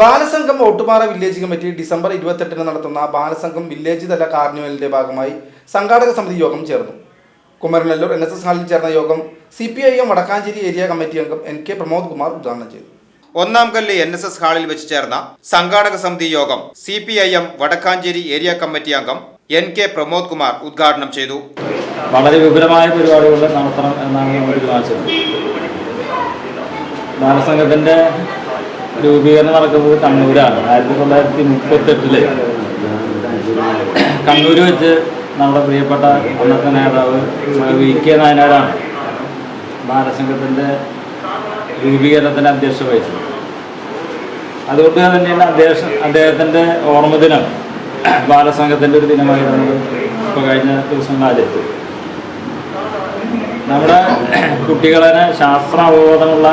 Balasangham Ottupara village committee December ഇരുപത്തെട്ടിന് നടത്തുന്ന Balasangham village തല കാർണിവലിന്റെ ഭാഗമായി സംഘാടക സമിതി യോഗം ചേർന്നു. കുമരനെല്ലൂർ എൻ എസ് എസ് ഹാളിൽ ചേർന്ന യോഗം C P I M Vadakkanchery area committee അംഗം എൻ കെ പ്രമോദ് കുമാർ ഉദ്ഘാടനം ചെയ്തു. ഒന്നാം കല്ല് എൻ എസ് എസ് ഹാളിൽ വെച്ച് ചേർന്ന സംഘാടക സമിതി യോഗം C P I M Vadakkanchery area committee അംഗം എൻ കെ പ്രമോദ് കുമാർ ഉദ്ഘാടനം ചെയ്തു. വളരെ വിപുലമായ പരിപാടികൾ നടത്തണം എന്നാണ് നമ്മൾ തീരുമാനിച്ചത് ബാലസംഘത്തിന്റെ രൂപീകരണം നടക്കുന്നത് കണ്ണൂരാണ്. ആയിരത്തി തൊള്ളായിരത്തി മുപ്പത്തെട്ടിൽ കണ്ണൂർ വെച്ച് നമ്മുടെ പ്രിയപ്പെട്ട അന്നത്തെ നേതാവ് വി കെ നായനാരാണ് ബാലസംഘത്തിന്റെ രൂപീകരണത്തിന് അധ്യക്ഷ വഹിച്ചത്. അതുകൊണ്ട് തന്നെയാണ് അദ്ദേഹം അദ്ദേഹത്തിന്റെ ഓർമ്മദിനം ബാലസംഘത്തിന്റെ ഒരു ദിനമായി നമ്മൾ ഇപ്പോൾ കഴിഞ്ഞ ദിവസങ്ങൾ ആചരിച്ചത്. നമ്മുടെ കുട്ടികളെ ശാസ്ത്ര അവബോധമുള്ള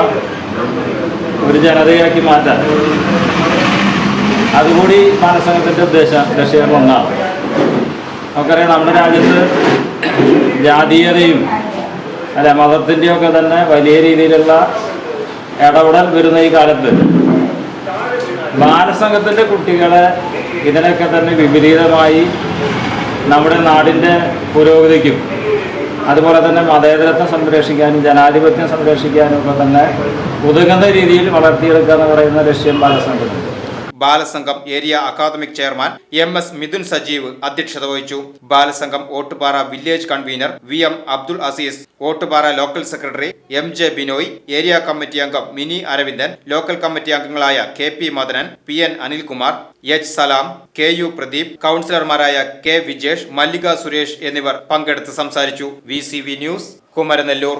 ഒരു ജനതയാക്കി മാറ്റാൻ. അതുകൂടി ബാലസംഘത്തിന്റെ ഉദ്ദേശ ലക്ഷ്യം ഒന്നാണ്. നമുക്കറിയാം നമ്മുടെ രാജ്യത്ത് ജാതീയതയും അല്ല മതത്തിന്റെയൊക്കെ തന്നെ വലിയ രീതിയിലുള്ള ഇടപെടൽ വരുന്ന ഈ കാലത്ത് ബാലസംഘത്തിന്റെ കുട്ടികളെ ഇതിനൊക്കെ തന്നെ വിപരീതമായി നമ്മുടെ നാടിന്റെ പുരോഗതിക്കും അതുപോലെ തന്നെ മതേതരത്വം സംരക്ഷിക്കാനും ജനാധിപത്യം സംരക്ഷിക്കാനും ഒക്കെ തന്നെ ഉതകുന്ന രീതിയിൽ വളർത്തിയെടുക്കുക എന്ന് പറയുന്ന ലക്ഷ്യം ബാലസംഘത്തിനുണ്ട് Balasangham area academic chairman M S Mithun Sajeev അധ്യക്ഷത വഹിച്ചു. Balasangham Ottupara village convener V M Abdul Azeez Ottupara local secretary M J Binoy area committee അംഗം മിനി അരവിന്ദൻ ലോക്കൽ കമ്മിറ്റി അംഗങ്ങളായ K P Madanan P N Anilkumar H Salam K U Pradeep കൗൺസിലർമാരായ K Vijesh Mallika Suresh എന്നിവർ പങ്കെടുത്ത് സംസാരിച്ചു. V news Kumaranellur.